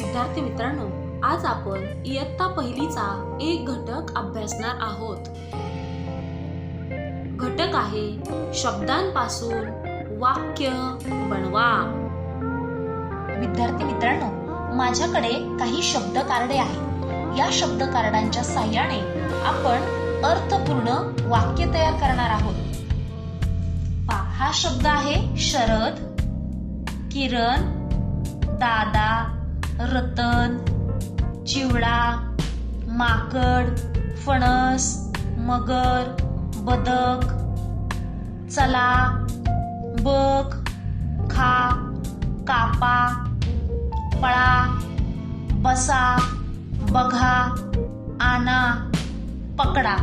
विद्यार्थी मित्रांनो आज आपण इयत्ता पहिलीचा एक घटक अभ्यासणार आहोत. घटक आहे शब्दांपासून वाक्य बनवा. विद्यार्थी मित्रांनो माझ्याकडे काही शब्द कार्डे आहेत. या शब्द कार्डांच्या साह्याने आपण अर्थपूर्ण वाक्य तयार करणार आहोत. हा शब्द आहे शरद किरण दादा रतन चिवडा माकड फणस मगर बदक. चला बक खा कापा पळा बसा बघा आणा पकडा.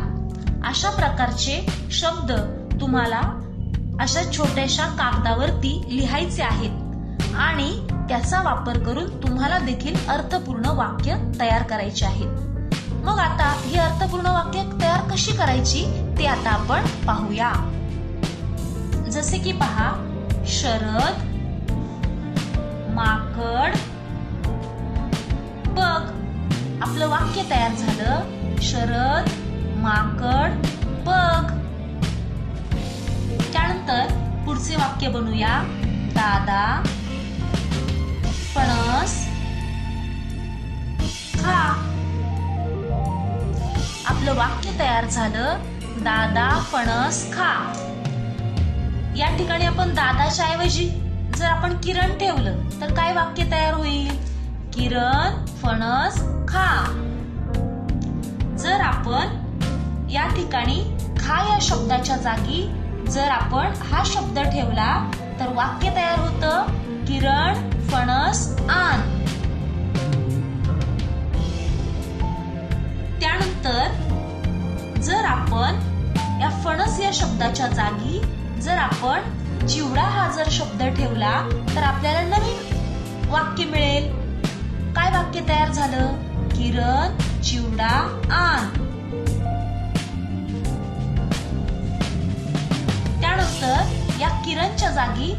अशा प्रकारचे शब्द तुम्हाला अशा छोट्याशा कागदावरती लिहायचे आहेत. आणि त्याचा वापर करून तुम्हाला देखील अर्थपूर्ण वाक्य तयार करायचे आहेत मग आता ही अर्थपूर्ण वाक्य तयार कशी करायची ते आता आपण पाहूया. जसे की पहा शरद माकड बघ आपलं वाक्य तयार झालं. शरद माकड बघ. त्यानंतर पुढचे वाक्य बनवूया दादा तयार झालं. दादा फणस खा. या ठिकाणी आपण दादाच्या ऐवजी जर आपण किरण ठेवलं तर काय वाक्य तयार होईल? किरण फणस खा. जर आपण या ठिकाणी खा या शब्दाच्या जागी जर आपण हा शब्द ठेवला तर वाक्य तयार होतं किरण फणस आण. त्यानंतर आपण या फणस या शब्दाच्या जागी जर आपण चिवडा हा जर शब्द ठेवला तर आपल्याला नवीन वाक्य मिळेल. काय वाक्य तयार झालं? किरण चिवडा आण. त्यानंतर या किरणच्या जागी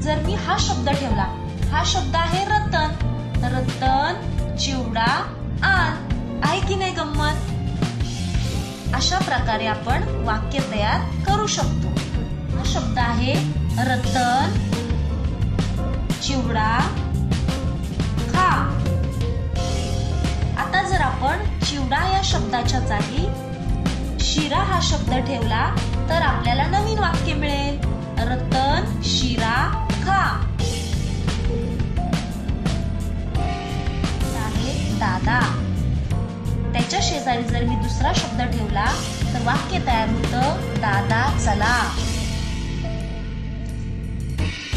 जर मी हा शब्द ठेवला हा शब्द आहे रतन. रतन अशा प्रकारे आपण वाक्य तयार करू शकतो. हा शब्द आहे रतन चिवडा खा आता जर आपण चिवडा या शब्दाच्या जागी शिरा हा शब्द ठेवला तर आपल्याला नवीन वाक्य मिळेल. रतन शिरा खा दुसरा शब्द ठेवला तर वाक्य तयार होतं दादा चला.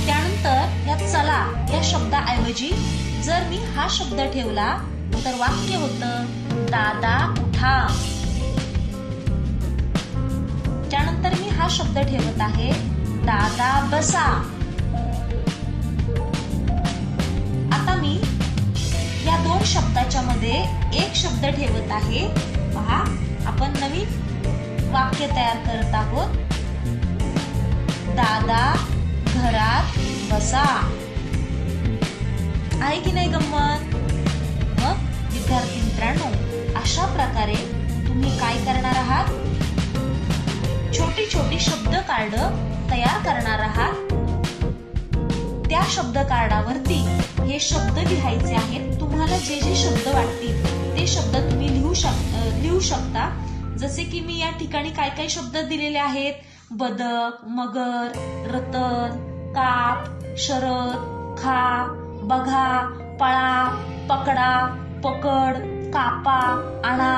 त्यानंतर या चला या शब्दाऐवजी जर मी हा शब्द ठेवला तर वाक्य होतं दादा उठा. त्यानंतर मी हा शब्द ठेवत आहे दादा बसा. आता मी या दोन शब्दाच्या मध्ये एक शब्द ठेवत आहे पहा. आपण नवीन वाक्य तयार करत आहोत. दादा घरात बसा. आहे की नाही गंमत? मग विद्यार्थी मित्रांनो अशा प्रकारे तुम्ही काय करणार आहात? छोटी छोटी शब्द कार्ड तयार करणार आहात. त्या शब्द कार्डावरती हे शब्द लिहायचे आहेत. तुम्हाला जे जे शब्द वाटतील शब्द तुम्ही लिहू शक लिहू शकता. जसे की मी या ठिकाणी काय काय शब्द दिलेले आहेत? बदक मगर रतन काप शरद खा बघा पळा पकडा पकड कापा आणा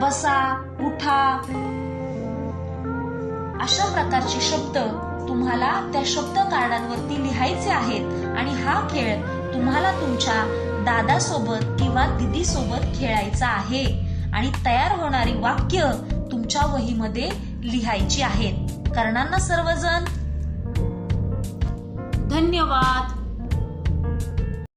बसा उठा. अशा प्रकारचे शब्द तुम्हाला त्या शब्द कार्डांवरती लिहायचे आहेत. आणि हा खेळ तुम्हाला तुमच्या दादासोबत किंवा दिदी सोबत खेळायचा आहे आणि तयार होणारी वाक्य तुमच्या वहीमध्ये लिहायची आहेत. करणार ना सर्वजण? धन्यवाद.